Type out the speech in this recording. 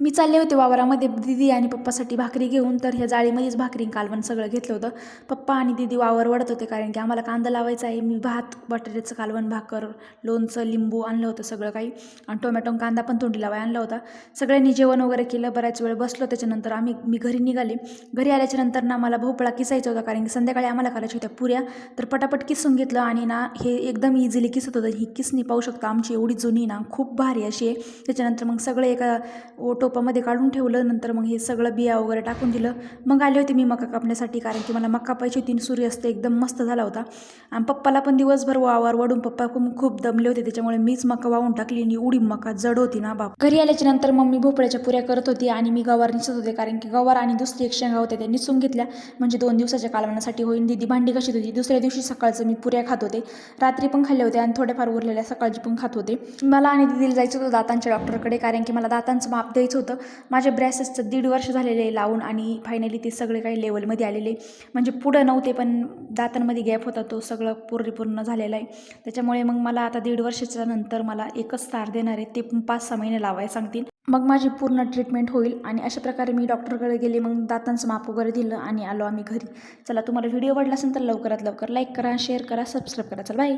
मी चालले होते वावरामध्ये दिदी आणि पप्पासाठी भाकरी घेऊन तर ह्या जाळीमध्येच भाकरी कालवण सगळं घेतलं होतं. पप्पा आणि दिदी वावर वडत होते कारण की आम्हाला कांदा लावायचा आहे. मी भात बटाट्याचं कालवण भाकर लोणचं लिंबू आणलं होतं सगळं काही. आणि टोमॅटो कांदा पण तोंडी लावाय आणला होता. सगळ्यांनी जेवण वगैरे केलं. बऱ्याच वेळ बसलो. त्याच्यानंतर आम्ही मी घरी निघाले. घरी आल्याच्यानंतर ना मला भोपळा किसायचा होता कारण की संध्याकाळी आम्हाला करायच्या होत्या पुऱ्या. तर पटापट किसून घेतलं आणि ना हे एकदम इझिली किसत होतं. ही किसणी पाहू शकता आमची एवढी जुनी ना खूप भारी अशी आहे. त्याच्यानंतर मग सगळे एका ओटो टोपामध्ये काढून ठेवलं नंतर मग हे सगळं बिया वगैरे टाकून दिलं. मग आले होते मी मका कापण्यासाठी कारण की मला मका पाहिजे होती सूर्यास्त एकदम मस्त झाला होता. आणि पप्पाला पण दिवसभर वावर वडून पप्पा खूप खूप दमले होते त्याच्यामुळे मीच मका वाहून टाकली आणि उडी मका जड होती ना बाप. घरी आल्याच्यानंतर मग मी भोपळ्याच्या पुऱ्या करत होती आणि मी गवार निसत होते कारण की गवार आणि दुसरी एक शेंगा होत्या त्या निसून घेतल्या. म्हणजे दोन दिवसाच्या कालवणासाठी होईल दिदी भांडी कशी होती दुसऱ्या दिवशी सकाळचं मी पुऱ्या खात होते. रात्री पण खाल्ले होते आणि थोड्याफार उरलेल्या सकाळची पण खात होते. मला आणि दिदीला जायचं होतं दातांच्या डॉक्टरकडे कारण की मला दातांचं माप द्यायचं होतं. माझ्या ब्रॅसेसचं दीड वर्ष झालेले आहे लावून आणि फायनली ते सगळे काही लेवलमध्ये आलेले म्हणजे पुढं नव्हते पण दातांमध्ये गॅप होता तो सगळं पूर्ण झालेला आहे. त्याच्यामुळे मग मला आता दीड वर्षाच्या नंतर मला एकच तार देणार आहे ते पाच सहा महिने लावायला सांगतील. मग माझी पूर्ण ट्रीटमेंट होईल आणि अशा प्रकारे मी डॉक्टरकडे गेले मग दातांचं माप वगैरे दिलं आणि आलो आम्ही घरी. चला तुम्हाला व्हिडिओ आवडला असेल तर लवकरात लवकर लाईक करा शेअर करा सबस्क्राईब करा. चला बाय